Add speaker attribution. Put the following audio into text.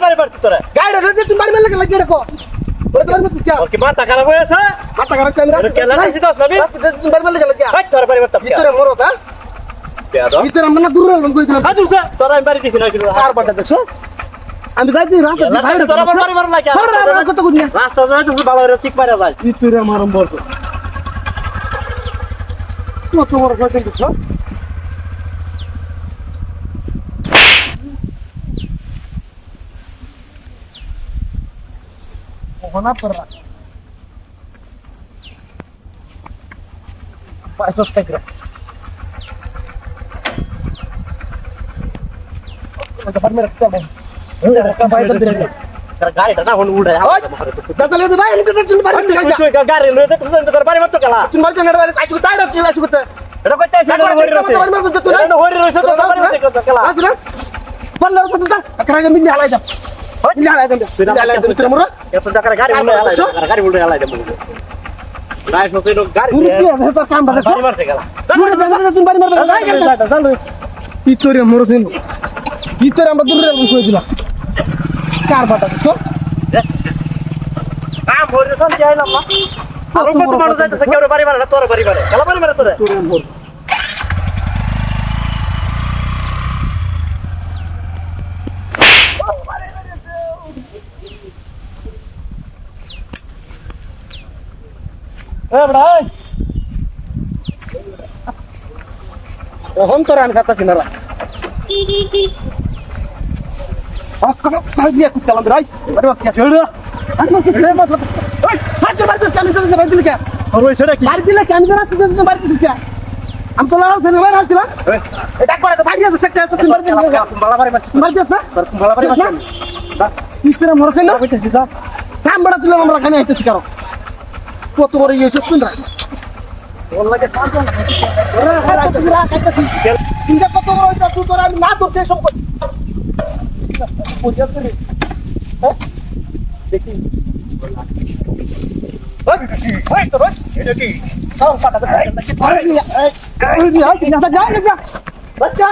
Speaker 1: গাড়ি
Speaker 2: লয়ে তো তুই তোর মারতো কেলা
Speaker 1: তুমি
Speaker 2: আছে তো
Speaker 1: আমি মিলি মিলি তুমি মোরা
Speaker 2: এত টাকার গাড়ি উল্টা হালাই গাড়ি উল্টা হালাই দে মুগে নাই সতে লোক গাড়ি
Speaker 1: পুরো কি আছে তো কাম বাড়ে
Speaker 2: বাড়ি মারতে গেলা
Speaker 1: পুরো জায়গা তুমি বাড়ি মারবে যাই গেল ভিতরে মরছেন ভিতরে আমরা দূরে রাখব কই দিলাম কার বাটা তো
Speaker 2: কাম হরি সব যাই না মা আর কত মানুষ যাইতেছে কেউ বাড়ি মারে না তোর বাড়ি মারে কেলা বাড়ি মারে তোরে
Speaker 1: তোরে মর এ বড়াই ওহম তোর আন খাতা চিনারা আক্কা ভাই দিয়া কুতালাম রাই আরে বাচ্চা ছেড়ে আরে মত ওই হাত মার দে কামি দে বাড়ি দিলে কে
Speaker 2: আর ওই সেটা কি
Speaker 1: বাড়ি দিলে কে? আমি বাড়ি দিলে কে? আমি তো লাগাও ফেলে মার হালছিলাম এটা করে তো বাড়ি আছে সেক্টর তো বাড়ি দিলে
Speaker 2: বালা বাড়ি মারছি
Speaker 1: বাড়ি আছে
Speaker 2: তোর বালা বাড়ি মারছি
Speaker 1: ইস্তেরা মরছে না?
Speaker 2: যা
Speaker 1: চামড়া দিলাম আমরা খানে আইতেছি কারও। কত বড় ইয়ে শুন রাখ
Speaker 2: কর
Speaker 1: কত বড় হইতা তুই তোর আমি না ধরতে সব কই বুঝাতে রে দেখি বাচ্চা